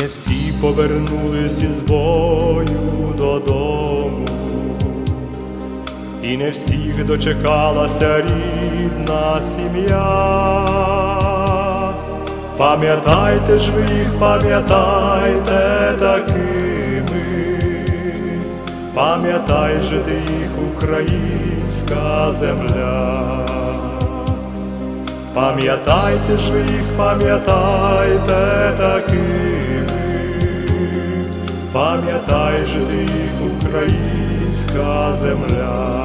не всі повернулись із бою додому, і не всіх дочекалася рідна сім'я. Пам'ятайте ж ви їх, пам'ятайте такими, пам'ятай же ти їх, українська земля. Пам'ятайте ж ви їх, пам'ятайте такими, пам'ятай же ти українська земля.